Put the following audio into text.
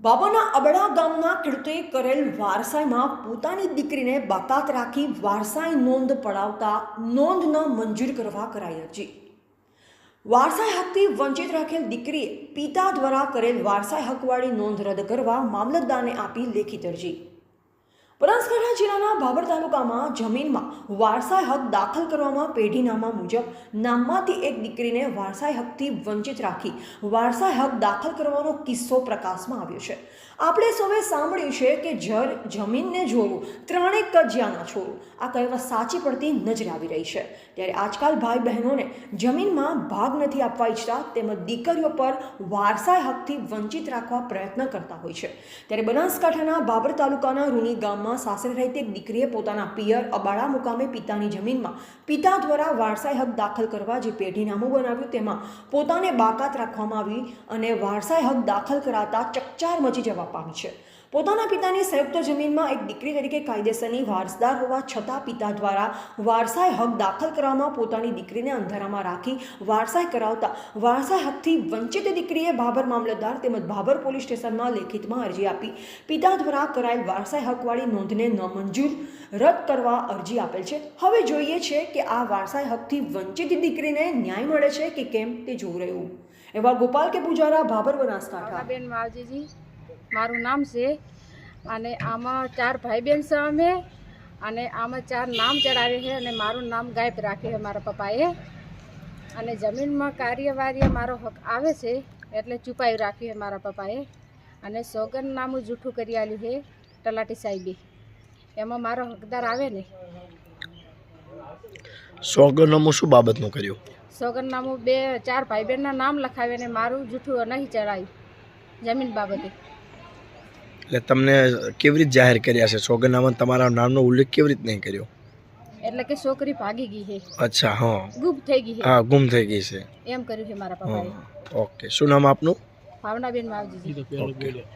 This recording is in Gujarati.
બાબાના અબડા ગામના ખેડૂતે કરેલ વારસાઈમાં પોતાની દીકરીને બાકાત રાખી વારસાઈ નોંધ પડાવતા નોંધ ન મંજૂર કરવા કરાઈ અરજી વારસાઈ હકથી વંચિત રાખેલ દીકરીએ પિતા દ્વારા કરેલ વારસાઈ હકવાળી નોંધ રદ કરવા મામલતદારને આપી લેખિત અરજી. બનાસકાંઠા જિલ્લાના ભાભર તાલુકામાં જમીનમાં વારસાઈ હક દાખલ કરવામાં પેઢીનામા મુજબ નામમાંથી એક દીકરીને વારસાઈ હકથી વંચિત રાખી વારસાઈ હક દાખલ કરવાનો કિસ્સો પ્રકાશમાં આવ્યો છે. આપણે સૌએ સાંભળ્યું છે કે જર જમીનને જોવું ત્રણેક કજિયાના છોડવું આ કહેવત સાચી પડતી નજરે આવી રહી છે. ત્યારે આજકાલ ભાઈ બહેનોને જમીનમાં ભાગ નથી આપવા ઈચ્છતા તેમજ દીકરીઓ પર વારસાઈ હકથી વંચિત રાખવા પ્રયત્ન કરતા હોય છે. ત્યારે બનાસકાંઠાના બાબર તાલુકાના રૂની ગામમાં સાસરે રહેતી એક દીકરીએ પોતાના પિયર અબાળા મુકામે પિતાની જમીનમાં પિતા દ્વારા વારસાઈ હક દાખલ કરવા જે પેઢીનામું બનાવ્યું તેમાં પોતાને બાકાત રાખવામાં આવી અને વારસાઈ હક દાખલ કરાતા ચકચાર મચી જવા પામી છે. પોતાના પિતાની સંયુક્ત જમીનમાં એક દીકરી તરીકે કાયદેસરની વારસદાર હોવા છતાં પિતા દ્વારા વારસાઈ હક દાખલ કરવામાં પોતાની દીકરીને અંધારામાં રાખી વારસાઈ કરાવતા વારસાઈ હકથી વંચિત દીકરીએ ભાભર મામલતદાર તેમજ ભાભર પોલીસ સ્ટેશનમાં લેખિતમાં અરજી આપી. પિતા દ્વારા કરાયેલ વારસાઈ હકવાળી નોંધને ન મંજૂર રદ કરવા અરજી આપેલ છે. હવે જોઈએ છે કે આ વારસાઈ હકથી વંચિત દીકરીને ન્યાય મળે છે કે કેમ તે જોઈ રહ્યું. એવા ગોપાલ કે પૂજારા, ભાભર બનાસકાંઠા. બેન માવજીજી મારું નામ છે અને આમાં ચાર ભાઈ બહેન છે અમે અને આમાં ચાર નામ ચડાવે છે અને મારું નામ ગાયબ રાખ્યું છે મારા પપ્પાએ. અને જમીનમાં કાર્યવાહી મારો હક આવે છે એટલે છુપાવી રાખ્યું છે મારા પપ્પાએ. અને સોગંદનામું જૂઠું કરી આલ્યું છે તલાટી સાહેબે. એમાં મારો હકદાર આવે ને. સોગંદનામું શું બાબતનું કર્યું? સોગંદનામું બે ચાર ભાઈ બહેનના નામ લખાવ્યા અને મારું જૂઠું નહીં ચડાવ્યું જમીન બાબતે. એટલે તમને કેવી રીતે જાહેર કર્યા છે? સોગંદનામાં તમારા નામનો ઉલ્લેખ કેવી રીતે નહીં કર્યો? એટલે કે છોકરી ભાગી ગઈ છે અચ્છા હા. ગુમ થઈ ગઈ છે હા ગુમ થઈ ગઈ છે. એમ કર્યું છે મારા પપ્પાએ. ઓકે શું નામ આપનું? ભાવનાબેન માવજી ઓકે.